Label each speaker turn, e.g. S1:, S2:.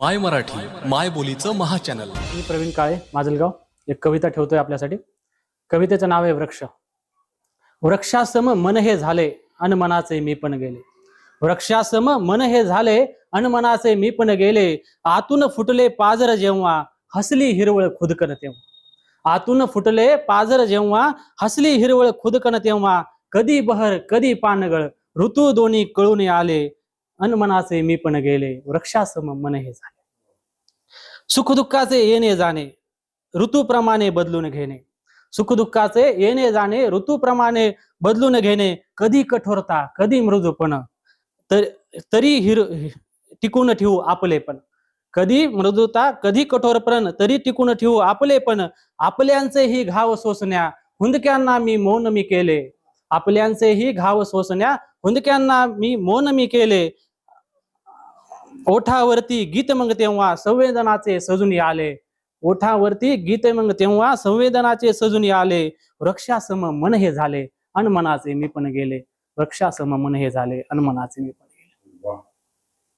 S1: माय मराठी माय बोलीचं महाचॅनल
S2: मी प्रवीण काळे माजलगाव. एक कविता ठेवतोय आपल्यासाठी. कवितेचं नाव आहे वृक्ष. वृक्षासम मन हे झाले अन मनाचे मी पण गेले. वृक्षासम मन हे झाले अन मनाचे मी पण गेले. आतून फुटले पाजर जेव्हा हसली हिरवळ खुदकन तेव्हा. आतून फुटले पाजर जेव्हा हसली हिरवळ खुदकन तेव्हा. कधी बहर कधी पानगळ ऋतू दोन्ही कळून आले. अनमनाचे मी पण गेले वृक्षासम मन हे झाले. सुखदुःखाचे येणे जाणे ऋतूप्रमाणे बदलून घेणे. सुखदुःखाचे येणे जाणे ऋतूप्रमाणे बदलून घेणे कधी कठोरता कधी मृदूपण तर तरी हिर टिकून ठेवू आपले पण. कधी मृदुता कधी कठोरपण तरी टिकून ठेवू आपले पण. आपल्यांचे ही घाव सोसण्या हुंदक्यांना मी मौन मी केले. आपल्यांचे ही घाव सोसण्या हुंदक्यांना मी मौन मी केले. ओठावरती गीत मग तेव्हा संवेदनाचे सजून आले. ओठावरती गीत मग तेव्हा संवेदनाचे सजून आले. वृक्षासम मन हे झाले अनमनाचे मी पण गेले. वृक्षासम मन हे झाले अनमनाचे मी पण